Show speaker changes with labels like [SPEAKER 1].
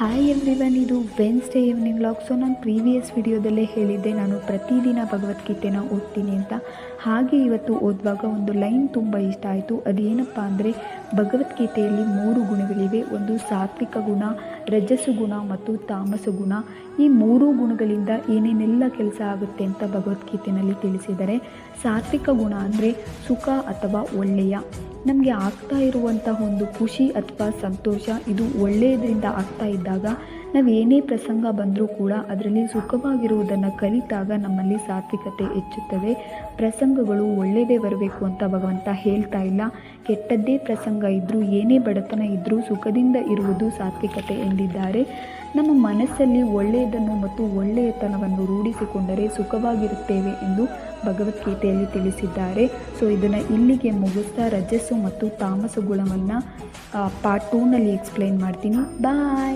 [SPEAKER 1] Hi everyone ಇದು Wednesday evening log so ನಾನು previous ವಿಡಿಯೋದಲ್ಲೇ ಹೇಳಿದ್ದೆ, ನಾನು ಪ್ರತಿದಿನ ಭಗವದ್ಗೀತೆನ ಓದ್ತೀನಿ ಅಂತ. ಹಾಗೆ ಇವತ್ತು ಓದುವಾಗ ಒಂದು ಲೈನ್ ತುಂಬ ಇಷ್ಟ ಆಯಿತು. ಅದೇನಪ್ಪ ಅಂದರೆ, ಭಗವದ್ಗೀತೆಯಲ್ಲಿ ಮೂರು ಗುಣಗಳಿವೆ. ಒಂದು ಸಾತ್ವಿಕ ಗುಣ ರಜಸು ಗುಣ ಮತ್ತು ತಾಮಸು ಗುಣ. ಈ ಮೂರು ಗುಣಗಳಿಂದ ಏನೇನೆಲ್ಲ ಕೆಲಸ ಆಗುತ್ತೆ ಅಂತ ಭಗವದ್ಗೀತೆಯಲ್ಲಿ ತಿಳಿಸಿದ್ದಾರೆ. ಸಾತ್ವಿಕ ಗುಣ ಅಂದರೆ ಸುಖ ಅಥವಾ ಒಳ್ಳೆಯ. ನಮಗೆ ಆಗ್ತಾ ಇರುವಂಥ ಒಂದು ಖುಷಿ ಅಥವಾ ಸಂತೋಷ ಇದು ಒಳ್ಳೆಯದರಿಂದ ಆಗ್ತಾ ಇದ್ದಾಗ ನಾವು ಏನೇ ಪ್ರಸಂಗ ಬಂದರೂ ಕೂಡ ಅದರಲ್ಲಿ ಸುಖವಾಗಿರುವುದನ್ನು ಕಲಿತಾಗ ನಮ್ಮಲ್ಲಿ ಸಾತ್ವಿಕತೆ ಹೆಚ್ಚುತ್ತದೆ. ಪ್ರಸಂಗಗಳು ಒಳ್ಳೆಯದೇ ಬರಬೇಕು ಅಂತ ಭಗವಂತ ಹೇಳ್ತಾ ಇಲ್ಲ. ಕೆಟ್ಟದ್ದೇ ಪ್ರಸಂಗ ಇದ್ದರೂ ಏನೇ ಬಡತನ ಇದ್ದರೂ ಸುಖದಿಂದ ಇರುವುದು ಸಾತ್ವಿಕತೆ ಎಂದಿದ್ದಾರೆ. ನಮ್ಮ ಮನಸ್ಸಲ್ಲಿ ಒಳ್ಳೆಯದನ್ನು ಮತ್ತು ಒಳ್ಳೆಯತನವನ್ನು ರೂಢಿಸಿಕೊಂಡರೆ ಸುಖವಾಗಿರುತ್ತೇವೆ ಎಂದು ಭಗವದ್ಗೀತೆಯಲ್ಲಿ ತಿಳಿಸಿದ್ದಾರೆ. ಸೊ, ಇದನ್ನು ಇಲ್ಲಿಗೆ ಮುಗಿಸ್ತಾ ರಜಸ್ಸು ಮತ್ತು ತಾಮಸ ಗುಣವನ್ನು ಪಾರ್ಟ್ ಟೂನಲ್ಲಿ ಎಕ್ಸ್ಪ್ಲೈನ್ ಮಾಡ್ತೀನಿ. ಬಾಯ್